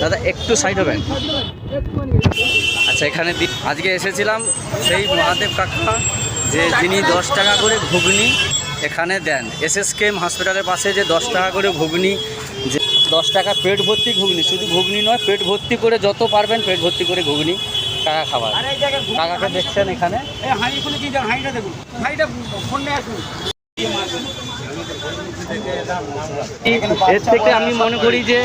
দাদা একটু সাইড হবেন আচ্ছা এখানে আজকে এসেছিলাম সেই মহাদেব কাকা যে যিনি দশ টাকা করে ঘুগনি এখানে দেন। এস এস কেম হসপিটালের পাশে যে দশ টাকা করে ঘুগনি যে দশ টাকা পেট ভর্তি ঘুগনি শুধু ঘুগনি নয় পেট ভর্তি করে যত পারবেন পেট ভর্তি করে ঘুগনি টাকা খাবার। কাকাকে দেখছেন এখানে। এর থেকে আমি মনে করি যে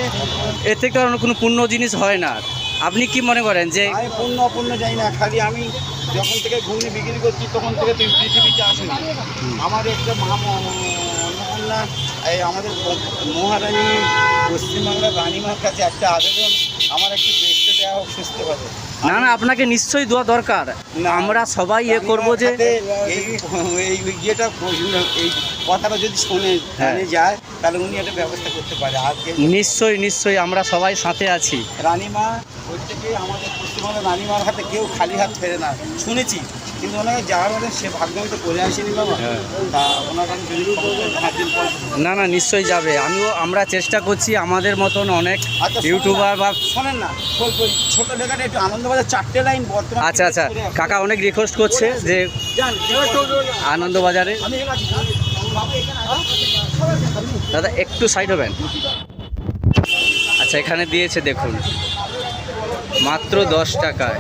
এর থেকে আর কোনো পূর্ণ জিনিস হয় না। আপনি কি মনে করেন যে পূর্ণ অপূর্ণ যাই না, খালি আমি যখন থেকে ঘুগনি বিক্রি করছি তখন থেকে তুই পৃথিবীতে আসুনি আমার একটা মা অন্নপূর্ণা এই আমাদের মহারানী পশ্চিমবাংলার রানীমার কাছে একটা আবেদন, আমার একটু দেখতে দেওয়া হোক সুস্থভাবে না না আপনাকে নিশ্চয়ই দেওয়া দরকার। আমরা সবাই এ করব যে এই এই ইয়েটা এই কথাটা যদি শোনে হ্যাঁ। জানে যায় তাহলে উনি একটা ব্যবস্থা করতে পারে। আজকে নিশ্চয়ই নিশ্চয়ই আমরা সবাই সাথে আছি। রানীমা প্রত্যেকে আমাদের পশ্চিমবঙ্গের রানীমার হাতে কেউ খালি হাত ফেরে না। শুনেছি কিন্তু ওনাকে যাওয়ার মধ্যে সে ভাগ্য আমি তো করে আসিনি বাবা। হ্যাঁ। তা ওনাকে আমি যদি না না নিশ্চয়ই যাবে। আমিও আমরা চেষ্টা করছি আমাদের মতন অনেক আচ্ছা, ইউটিউবার বা শোনেন না ছোট লেখাটা একটু আনন্দবাজার চারটে লাইন বর্তমান আচ্ছা আচ্ছা। কাকা অনেক রিকোয়েস্ট করছে যে আনন্দবাজারে। আছি। দাদা একটু সাইড হবেন। আচ্ছা এখানে দিয়েছে দেখুন। মাত্র দশ টাকায়।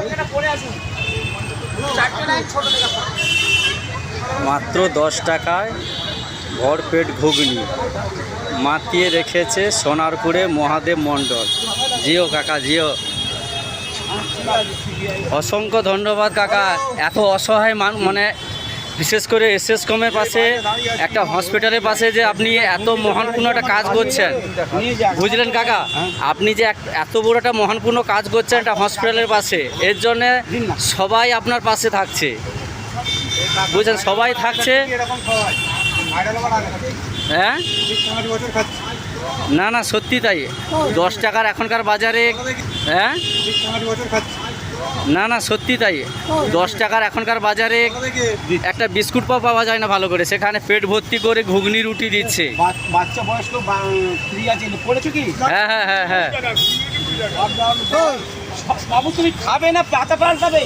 মাত্র দশ টাকায় ভরপেট ঘুগনি। মাতিয়ে রেখেছে সোনারপুরে মহাদেব মণ্ডল। জিও কাকা জিও। অসংখ্য ধন্যবাদ, কাকা। এত অসহায় মান মানে বিশেষ করে এস এস কমের পাশে, একটা হসপিটালের পাশে যে আপনি এত মহানপূর্ণ একটা কাজ করছেন। বুঝলেন, কাকা? আপনি যে এত বড় একটা মহানপূর্ণ কাজ করছেন একটা হসপিটালের পাশে, এর জন্যে সবাই আপনার পাশে থাকছে। বুঝলেন? সবাই থাকছে। হ্যাঁ? না না, সত্যি তাই। দশ টাকার এখনকার বাজারে হ্যাঁ? না না, সত্যি তাই। দশ টাকার এখনকার বাজারে একটা বিস্কুট পাও পাওয়া যায় না ভালো করে। সেখানে পেট ভর্তি করে ঘুগনি, রুটি দিচ্ছে। বাচ্চা বয়স্ক হ্যাঁ হ্যাঁ হ্যাঁ হ্যাঁ। বাবু, তুমি খাবে না? পাতা পাল্টাবে